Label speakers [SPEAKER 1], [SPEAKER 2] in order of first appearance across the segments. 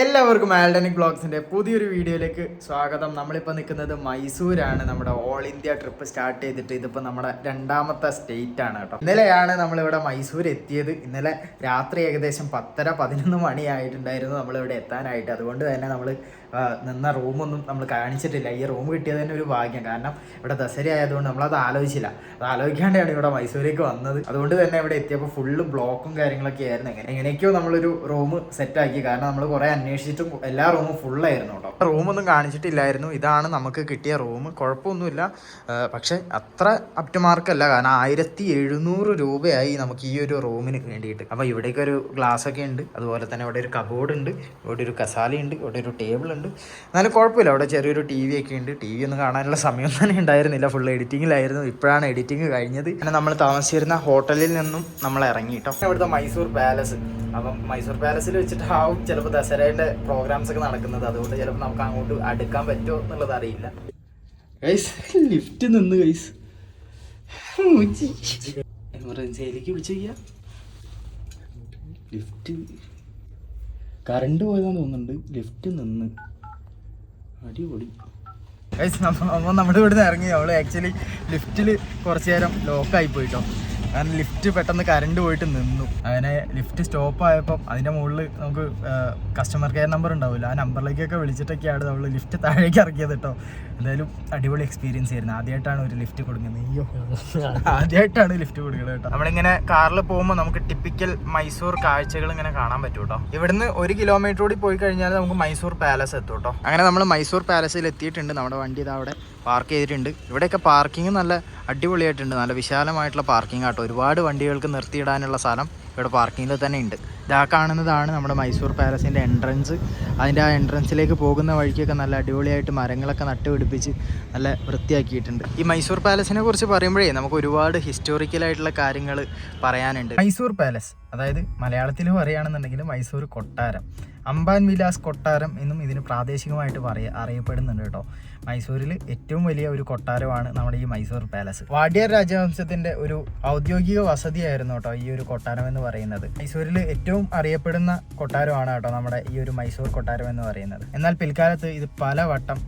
[SPEAKER 1] എല്ലാവർക്കും ആൽഡനിക് ബ്ലോഗ്സിന്റെ പുതിയൊരു വീഡിയോയിലേക്ക് സ്വാഗതം. നമ്മളിപ്പോൾ നിൽക്കുന്നത് മൈസൂരാണ്. നമ്മുടെ ഓൾ ഇന്ത്യ ട്രിപ്പ് സ്റ്റാർട്ട് ചെയ്തിട്ട് ഇതിപ്പോൾ നമ്മുടെ രണ്ടാമത്തെ സ്റ്റേറ്റ് ആണ് കേട്ടോ. ഇന്നലെയാണ് നമ്മളിവിടെ മൈസൂർ എത്തിയത്. ഇന്നലെ രാത്രി ഏകദേശം പത്തര പതിനൊന്ന് മണിയായിട്ടുണ്ടായിരുന്നു നമ്മളിവിടെ എത്താനായിട്ട്. അതുകൊണ്ട് തന്നെ നമ്മൾ നിന്ന റൂമൊന്നും നമ്മൾ കാണിച്ചിട്ടില്ല. ഈ റൂം കിട്ടിയത് തന്നെ ഒരു ഭാഗ്യം. കാരണം ഇവിടെ ദസര ആയതുകൊണ്ട് നമ്മളത് ആലോചിച്ചില്ല. അത് ആലോചിക്കാണ്ടാണ് ഇവിടെ മൈസൂരേക്ക് വന്നത്. അതുകൊണ്ട് തന്നെ ഇവിടെ എത്തിയപ്പോൾ ഫുള്ള് ബ്ലോക്കും കാര്യങ്ങളൊക്കെ ആയിരുന്നു. എങ്ങനെ എങ്ങനെയൊക്കെയോ നമ്മളൊരു റൂം സെറ്റാക്കി കാരണം നമ്മൾ കുറേ അന്വേഷിച്ചിട്ടും എല്ലാ റൂമും ഫുള്ളായിരുന്നു കേട്ടോ. റൂമൊന്നും കാണിച്ചിട്ടില്ലായിരുന്നു. ഇതാണ് നമുക്ക് കിട്ടിയ റൂം. കുഴപ്പമൊന്നുമില്ല. പക്ഷെ അത്ര അപ് ടു മാർക്കല്ല കാരണം ആയിരത്തി എഴുന്നൂറ് രൂപയായി നമുക്ക് ഈ ഒരു റൂമിന് വേണ്ടിയിട്ട്. അപ്പോൾ ഇവിടേക്ക് ഒരു ഗ്ലാസ് ഒക്കെ ഉണ്ട്. അതുപോലെ തന്നെ ഇവിടെ ഒരു കബോർഡ് ഉണ്ട്. ഇവിടെ ഒരു കസാലയുണ്ട് ഇവിടെ ഒരു ടേബിൾ ഉണ്ട്. എന്നാലും കുഴപ്പമില്ല. അവിടെ ചെറിയൊരു ടി വി ഒക്കെ ഉണ്ട്. ടി വി ഒന്നും കാണാനുള്ള സമയം തന്നെ ഉണ്ടായിരുന്നില്ല. ഫുൾ എഡിറ്റിങ്ങിലായിരുന്നു ഇപ്പോഴാണ് എഡിറ്റിംഗ് കഴിഞ്ഞത്. പിന്നെ നമ്മൾ താമസിച്ചിരുന്ന ഹോട്ടലിൽ നിന്നും നമ്മൾ ഇറങ്ങിയിട്ടോ ഇവിടുത്തെ മൈസൂർ പാലസ് അപ്പം മൈസൂർ പാലസിൽ വെച്ചിട്ടാവും ചിലപ്പോൾ ദസരയുടെ പ്രോഗ്രാംസ് ഒക്കെ നടക്കുന്നത്. അതുകൊണ്ട് ചിലപ്പോൾ നമുക്ക് അങ്ങോട്ട് അടുക്കാൻ പറ്റുമോ എന്നുള്ളത് അറിയില്ല. ലിഫ്റ്റ് നിന്ന് ഗൈസ് എമർജൻസിയിലേക്ക് വിളിച്ചു ലിഫ്റ്റ് കറണ്ട് പോയതാന്ന് തോന്നുന്നുണ്ട്. ലിഫ്റ്റ് നിന്ന്. അടിപൊളി. ഗൈസ് നമ്മൾ നമ്മുടെ ഇവിടുന്ന് ഇറങ്ങി. അവൾ ആക്ച്വലി ലിഫ്റ്റിൽ കുറച്ച് നേരം ലോക്കായി പോയിട്ടോ. കാരണം ലിഫ്റ്റ് പെട്ടെന്ന് കറണ്ട് പോയിട്ട് നിന്നു. അങ്ങനെ ലിഫ്റ്റ് സ്റ്റോപ്പ് ആയപ്പോൾ അതിന്റെ മുകളിൽ നമുക്ക് കസ്റ്റമർ കെയർ നമ്പർ ഉണ്ടാവില്ല ആ നമ്പറിലേക്കൊക്കെ വിളിച്ചിട്ടൊക്കെയാണ് നമ്മൾ ലിഫ്റ്റ് താഴേക്ക് ഇറക്കിയത് കേട്ടോ എന്തായാലും അടിപൊളി എക്സ്പീരിയൻസ് ആയിരുന്നു. ആദ്യമായിട്ടാണ് ഒരു ലിഫ്റ്റ് കൊടുക്കുന്നത്. അയ്യോ. ആദ്യമായിട്ടാണ് ലിഫ്റ്റ് കൊടുക്കുന്നത് കേട്ടോ നമ്മളിങ്ങനെ കാറിൽ പോകുമ്പോൾ നമുക്ക് ടിപ്പിക്കൽ മൈസൂർ കാഴ്ചകൾ ഇങ്ങനെ കാണാൻ പറ്റും കേട്ടോ ഇവിടുന്ന് ഒരു കിലോമീറ്റർ കൂടി പോയി കഴിഞ്ഞാൽ നമുക്ക് മൈസൂർ പാലസ് എത്തും കേട്ടോ അങ്ങനെ നമ്മൾ മൈസൂർ പാലസിൽ എത്തിയിട്ടുണ്ട്. നമ്മുടെ വണ്ടി ഇതാ അവിടെ പാർക്ക് ചെയ്തിട്ടുണ്ട്. ഇവിടെയൊക്കെ പാർക്കിംഗ് നല്ല അടിപൊളിയായിട്ടുണ്ട്. നല്ല വിശാലമായിട്ടുള്ള പാർക്കിംഗ് ആട്ടോ ഒരുപാട് വണ്ടികൾക്ക് നിർത്തിയിടാനുള്ള സ്ഥലം ഇവിടെ പാർക്കിങ്ങിൽ തന്നെ ഉണ്ട്. ഇതാ കാണുന്നതാണ് നമ്മുടെ മൈസൂർ പാലസിന്റെ എൻട്രൻസ് അതിന്റെ ആ എൻട്രൻസിലേക്ക് പോകുന്ന വഴിക്കൊക്കെ നല്ല അടിപൊളിയായിട്ട് മരങ്ങളൊക്കെ നട്ടുപിടിപ്പിച്ച് നല്ല വൃത്തിയാക്കിയിട്ടുണ്ട്. ഈ മൈസൂർ പാലസിനെ കുറിച്ച് പറയുമ്പോഴേ നമുക്ക് ഒരുപാട് ഹിസ്റ്റോറിക്കലായിട്ടുള്ള കാര്യങ്ങൾ പറയാനുണ്ട്. മൈസൂർ പാലസ് അതായത് മലയാളത്തിൽ പറയുകയാണെന്നുണ്ടെങ്കിൽ മൈസൂർ കൊട്ടാരം. അംബാൻ വിലാസ് കൊട്ടാരം എന്നും ഇതിന് പ്രാദേശികമായിട്ട് പറയ അറിയപ്പെടുന്നുണ്ട് കേട്ടോ. മൈസൂരിൽ ഏറ്റവും വലിയ ഒരു കൊട്ടാരമാണ് നമ്മുടെ ഈ മൈസൂർ പാലസ്. വാഡിയർ രാജവംശത്തിന്റെ ഒരു ഔദ്യോഗിക വസതിയായിരുന്നു കേട്ടോ ഈ ഒരു കൊട്ടാരം എന്ന് പറയുന്നത്. മൈസൂരിൽ ഏറ്റവും അറിയപ്പെടുന്ന കൊട്ടാരമാണ് കേട്ടോ നമ്മുടെ ഈ ഒരു മൈസൂർ കൊട്ടാരം എന്ന് പറയുന്നത്. എന്നാൽ പിൽക്കാലത്ത് ഇത് പലവട്ടം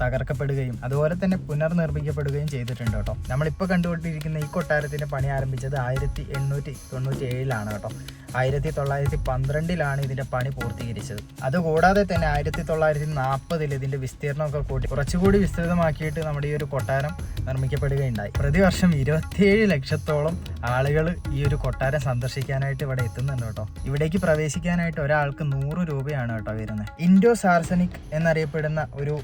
[SPEAKER 1] തകർക്കപ്പെടുകയും അതുപോലെ തന്നെ പുനർനിർമ്മിക്കപ്പെടുകയും ചെയ്തിട്ടുണ്ട് കേട്ടോ. നമ്മളിപ്പോൾ കണ്ടുകൊണ്ടിരിക്കുന്ന ഈ കൊട്ടാരത്തിന്റെ പണി ആരംഭിച്ചത് ആയിരത്തി എണ്ണൂറ്റി തൊണ്ണൂറ്റി ഏഴിലാണ് കേട്ടോ. ആയിരത്തി തൊള്ളായിരത്തി പന്ത്രണ്ടിലാണ് ഇതിന്റെ പണി പൂർത്തീകരിച്ചത്. അതുകൂടാതെ തന്നെ ആയിരത്തി തൊള്ളായിരത്തി നാൽപ്പതിൽ ഇതിന്റെ വിസ്തീർണമൊക്കെ കൂട്ടി കുറച്ചുകൂടി വിസ്തൃതമാക്കിയിട്ട് നമ്മുടെ ഈ ഒരു കൊട്ടാരം നിർമ്മിക്കപ്പെടുകയുണ്ടായി. പ്രതിവർഷം ഇരുപത്തിയേഴ് ലക്ഷത്തോളം ആളുകൾ ഈ ഒരു കൊട്ടാരം സന്ദർശിക്കാനായിട്ട് ഇവിടെ എത്തുന്നുണ്ട് കേട്ടോ. ഇവിടേക്ക് പ്രവേശിക്കാനായിട്ട് ഒരാൾക്ക് നൂറ് രൂപയാണ് കേട്ടോ വരുന്നത്. ഇൻഡോ സാർസനിക് എന്നറിയപ്പെടുന്ന ഒരു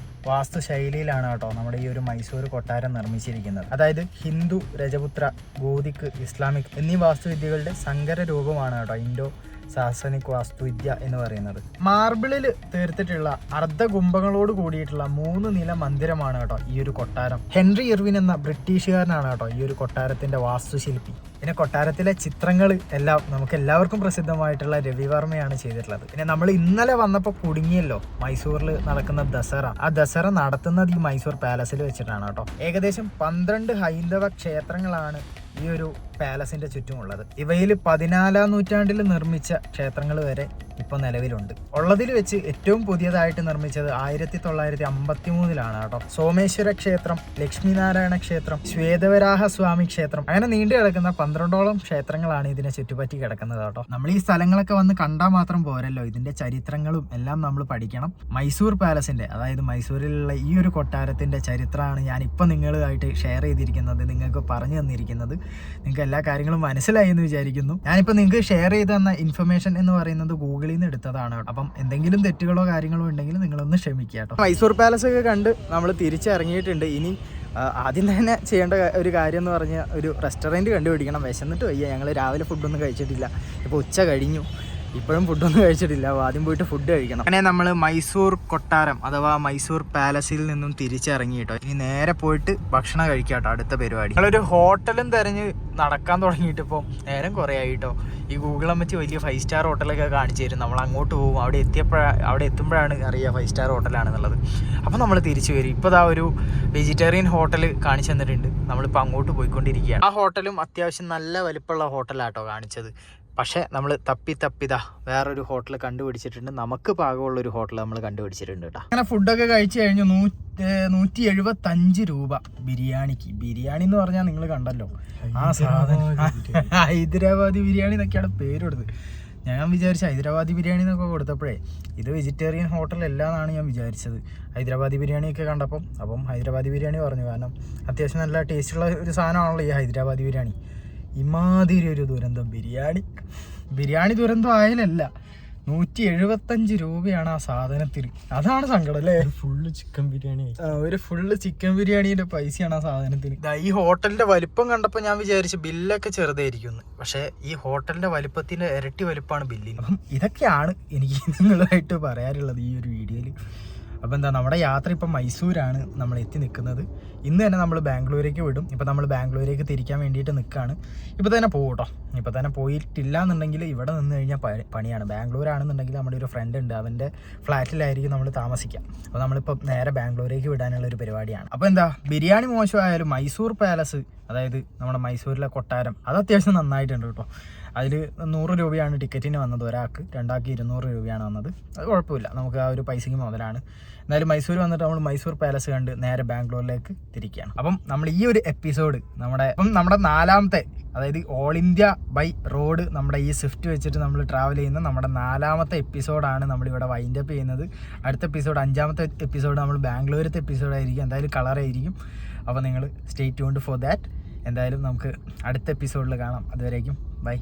[SPEAKER 1] വാസ്തുശൈലിയിലാണ് കേട്ടോ നമ്മുടെ ഈ ഒരു മൈസൂർ കൊട്ടാരം നിർമ്മിച്ചിരിക്കുന്നത്. അതായത് ഹിന്ദു രജപുത്ര ഗോതിക് ഇസ്ലാമിക് എന്നീ വാസ്തുവിദ്യകളുടെ സങ്കര രൂപമാണ് കേട്ടോ ഇൻഡോ സാസനിക് വാസ്തുവിദ്യ എന്ന് പറയുന്നത്. മാർബിളിൽ തീർത്തിട്ടുള്ള അർദ്ധ അർദ്ധകുംഭങ്ങളോട് കൂടിയിട്ടുള്ള മൂന്ന് നില മന്ദിരമാണ് കേട്ടോ ഈ ഒരു കൊട്ടാരം. ഹെൻറി ഇർവിൻ എന്ന ബ്രിട്ടീഷുകാരനാണ് കേട്ടോ ഈ ഒരു കൊട്ടാരത്തിന്റെ വാസ്തുശില്പി. പിന്നെ കൊട്ടാരത്തിലെ ചിത്രങ്ങൾ എല്ലാം നമുക്ക് എല്ലാവർക്കും പ്രസിദ്ധമായിട്ടുള്ള രവിവർമ്മയാണ് ചെയ്തിട്ടുള്ളത്. പിന്നെ നമ്മൾ ഇന്നലെ വന്നപ്പോൾ കുടുങ്ങിയല്ലോ മൈസൂരിൽ നടക്കുന്ന ദസറ. ആ ദസറ നടത്തുന്നത് ഈ മൈസൂർ പാലസിൽ വെച്ചിട്ടാണ് കേട്ടോ. ഏകദേശം പന്ത്രണ്ട് ഹൈന്ദവ ക്ഷേത്രങ്ങളാണ് ഈ ഒരു പാലസിന്റെ ചുറ്റുമുള്ളത്. ഇവയിൽ പതിനാലാം നൂറ്റാണ്ടിൽ നിർമ്മിച്ച ക്ഷേത്രങ്ങൾ വരെ ഇപ്പോൾ നിലവിലുണ്ട്. ഉള്ളതിൽ വെച്ച് ഏറ്റവും പുതിയതായിട്ട് നിർമ്മിച്ചത് ആയിരത്തി തൊള്ളായിരത്തി അമ്പത്തി മൂന്നിലാണ് കേട്ടോ. സോമേശ്വര ക്ഷേത്രം ലക്ഷ്മിനാരായണ ക്ഷേത്രം ശ്വേതവരാഹ സ്വാമി ക്ഷേത്രം. അങ്ങനെ നീണ്ടു കിടക്കുന്ന പന്ത്രണ്ടോളം ക്ഷേത്രങ്ങളാണ് ഇതിനെ ചുറ്റുപറ്റി കിടക്കുന്നത് കേട്ടോ. നമ്മൾ ഈ സ്ഥലങ്ങളൊക്കെ വന്ന് കണ്ടാൽ മാത്രം പോരല്ലോ. ഇതിന്റെ ചരിത്രങ്ങളും എല്ലാം നമ്മൾ പഠിക്കണം. മൈസൂർ പാലസിന്റെ അതായത് മൈസൂരിലുള്ള ഈ ഒരു കൊട്ടാരത്തിന്റെ ചരിത്രമാണ് ഞാൻ ഇപ്പൊ നിങ്ങളുമായിട്ട് ഷെയർ ചെയ്തിരിക്കുന്നത് നിങ്ങൾക്ക് പറഞ്ഞു തന്നിരിക്കുന്നത്. നിങ്ങൾക്ക് എല്ലാ കാര്യങ്ങളും മനസ്സിലായി എന്ന് വിചാരിക്കുന്നു. ഞാനിപ്പോൾ നിങ്ങൾക്ക് ഷെയർ ചെയ്ത് തന്ന ഇൻഫർമേഷൻ എന്ന് പറയുന്നത് ഗൂഗിളിൽ നിന്ന് എടുത്തതാണ് അപ്പം എന്തെങ്കിലും തെറ്റുകളോ കാര്യങ്ങളോ ഉണ്ടെങ്കിൽ നിങ്ങളൊന്ന് ക്ഷമിക്കുക കേട്ടോ. മൈസൂർ പാലസ് ഒക്കെ കണ്ട് നമ്മൾ തിരിച്ചിറങ്ങിയിട്ടുണ്ട്. ഇനി ആദ്യം തന്നെ ചെയ്യേണ്ട ഒരു കാര്യം എന്ന് പറഞ്ഞാൽ ഒരു റെസ്റ്റോറന്റ് കണ്ടുപിടിക്കണം. വിശന്നിട്ട് വയ്യ. ഞങ്ങൾ രാവിലെ ഫുഡൊന്നും കഴിച്ചിട്ടില്ല. ഇപ്പോൾ ഉച്ച കഴിഞ്ഞു. ഇപ്പോഴും ഫുഡൊന്നും കഴിച്ചിട്ടില്ല. അപ്പോൾ ആദ്യം പോയിട്ട് ഫുഡ് കഴിക്കണം. അങ്ങനെ നമ്മൾ മൈസൂർ കൊട്ടാരം അഥവാ മൈസൂർ പാലസിൽ നിന്നും തിരിച്ചിറങ്ങി കേട്ടോ. ഇനി നേരെ പോയിട്ട് ഭക്ഷണം കഴിക്കാം കേട്ടോ അടുത്ത പരിപാടി. ഞങ്ങളൊരു ഹോട്ടലും തിരഞ്ഞ് നടക്കാൻ തുടങ്ങിയിട്ട് ഇപ്പോൾ നേരം കുറേ ആയി കേട്ടോ. ഈ ഗൂഗിൾ അമ്മച്ച് വലിയ ഫൈവ് സ്റ്റാർ ഹോട്ടലൊക്കെ കാണിച്ചു തരും. നമ്മൾ അങ്ങോട്ട് പോകും. അവിടെ എത്തിയപ്പോഴാണ് അവിടെ എത്തുമ്പോഴാണ് അറിയുക ഫൈവ് സ്റ്റാർ ഹോട്ടലാണെന്നുള്ളത് അപ്പോൾ നമ്മൾ തിരിച്ചു വരും. ഇപ്പോൾ ദാ ഒരു വെജിറ്റേറിയൻ ഹോട്ടൽ കാണിച്ചു തന്നിട്ടുണ്ട്. നമ്മളിപ്പോൾ അങ്ങോട്ട് പോയിക്കൊണ്ടിരിക്കുകയാണ്. ആ ഹോട്ടലും അത്യാവശ്യം നല്ല വലിപ്പമുള്ള ഹോട്ടലാട്ടോ കാണിച്ചത്. പക്ഷേ നമ്മൾ തപ്പി തപ്പിതാ വേറൊരു ഹോട്ടൽ കണ്ടുപിടിച്ചിട്ടുണ്ട്. നമുക്ക് പാകമുള്ള ഒരു ഹോട്ടൽ നമ്മൾ കണ്ടുപിടിച്ചിട്ടുണ്ട് കേട്ടോ. അങ്ങനെ ഫുഡൊക്കെ കഴിച്ചു കഴിഞ്ഞു നൂറ്റി എഴുപത്തഞ്ച് രൂപ ബിരിയാണിക്ക്. ബിരിയാണി എന്ന് പറഞ്ഞാൽ നിങ്ങൾ കണ്ടല്ലോ. ആ സാധനം. ഹൈദരാബാദി ബിരിയാണി എന്നൊക്കെയാണ് പേര് കൊടുത്തത് ഞാൻ വിചാരിച്ചു ഹൈദരാബാദി ബിരിയാണി എന്നൊക്കെ കൊടുത്തപ്പോഴേ ഇത് വെജിറ്റേറിയൻ ഹോട്ടൽ എന്നാണ് ഞാൻ വിചാരിച്ചത്. ഹൈദരാബാദി ബിരിയാണിയൊക്കെ കണ്ടപ്പം അപ്പം ഹൈദരാബാദി ബിരിയാണി പറഞ്ഞു. കാരണം അത്യാവശ്യം നല്ല ടേസ്റ്റുള്ള ഒരു സാധനമാണല്ലോ ഈ ഹൈദരാബാദി ബിരിയാണി. ഇമാതിരി ഒരു ദുരന്തം. ബിരിയാണി ബിരിയാണി ദുരന്തം ആയാലല്ല നൂറ്റി എഴുപത്തഞ്ച് രൂപയാണ് ആ സാധനത്തിന്. അതാണ് സങ്കടം അല്ലേ?
[SPEAKER 2] ഫുള്ള് ചിക്കൻ ബിരിയാണി
[SPEAKER 1] ഒരു ഫുള്ള് ചിക്കൻ ബിരിയാണിയുടെ പൈസയാണ് ആ സാധനത്തിന്. ഈ ഹോട്ടലിന്റെ വലിപ്പം കണ്ടപ്പോൾ ഞാൻ വിചാരിച്ചു ബില്ലൊക്കെ ചെറുതായിരിക്കും പക്ഷെ ഈ ഹോട്ടലിന്റെ വലിപ്പത്തിന്റെ ഇരട്ടി വലിപ്പമാണ് ബില്ലിന്. അപ്പം ഇതൊക്കെയാണ് എനിക്ക് നിങ്ങളുമായിട്ട് പറയാനുള്ളത് ഈ ഒരു വീഡിയോയിൽ അപ്പോൾ എന്താ നമ്മുടെ യാത്ര ഇപ്പം മൈസൂരാണ് നമ്മൾ എത്തി നിൽക്കുന്നത്. ഇന്ന് തന്നെ നമ്മൾ ബാംഗ്ലൂരേക്ക് വിടും. ഇപ്പോൾ നമ്മൾ ബാംഗ്ലൂരേക്ക് തിരിക്കാൻ വേണ്ടിയിട്ട് നിൽക്കുകയാണ് ഇപ്പോൾ തന്നെ പോകട്ടോ കേട്ടോ ഇപ്പോൾ തന്നെ പോയിട്ടില്ല എന്നുണ്ടെങ്കിൽ ഇവിടെ നിന്ന് കഴിഞ്ഞാൽ പണിയാണ്. ബാംഗ്ലൂരാണെന്നുണ്ടെങ്കിൽ നമ്മുടെ ഒരു ഫ്രണ്ട് ഉണ്ട്. അവന്റെ ഫ്ലാറ്റിലായിരിക്കും നമ്മൾ താമസിക്കുക അപ്പോൾ നമ്മളിപ്പോൾ നേരെ ബാംഗ്ലൂരേക്ക് വിടാനുള്ള ഒരു പരിപാടിയാണ്. അപ്പോൾ എന്താ ബിരിയാണി മോശമായാലും മൈസൂർ പാലസ് അതായത് നമ്മുടെ മൈസൂരിലെ കൊട്ടാരം അത് അത്യാവശ്യം നന്നായിട്ടുണ്ട് കേട്ടോ അതിൽ നൂറ് രൂപയാണ് ടിക്കറ്റിന് വന്നത് ഒരാൾക്ക്. രണ്ടാൾക്ക് ഇരുന്നൂറ് രൂപയാണ് വന്നത്. അത് കുഴപ്പമില്ല. നമുക്ക് ആ ഒരു പൈസയ്ക്ക് മുതലാണ്. എന്നാലും മൈസൂർ വന്നിട്ട് നമ്മൾ മൈസൂർ പാലസ് കണ്ട് നേരെ ബാംഗ്ലൂരിലേക്ക് തിരിക്കുകയാണ്. അപ്പം നമ്മൾ ഈ ഒരു എപ്പിസോഡ് നമ്മുടെ അപ്പം നമ്മുടെ നാലാമത്തെ അതായത് ഓൾ ഇന്ത്യ ബൈ റോഡ് നമ്മുടെ ഈ സ്വിഫ്റ്റ് വെച്ചിട്ട് നമ്മൾ ട്രാവൽ ചെയ്യുന്ന നമ്മുടെ നാലാമത്തെ എപ്പിസോഡാണ് നമ്മളിവിടെ വൈൻഡ് അപ്പ് ചെയ്യുന്നത്. അടുത്ത എപ്പിസോഡ് അഞ്ചാമത്തെ എപ്പിസോഡ് നമ്മൾ ബാംഗ്ലൂരത്തെ എപ്പിസോഡായിരിക്കും എന്തായാലും കളറായിരിക്കും അപ്പോൾ നിങ്ങൾ സ്റ്റേ ട്യൂൺഡ് ഫോർ ദാറ്റ് എന്തായാലും നമുക്ക് അടുത്ത എപ്പിസോഡിൽ കാണാം. അതുവരേക്കും ബൈ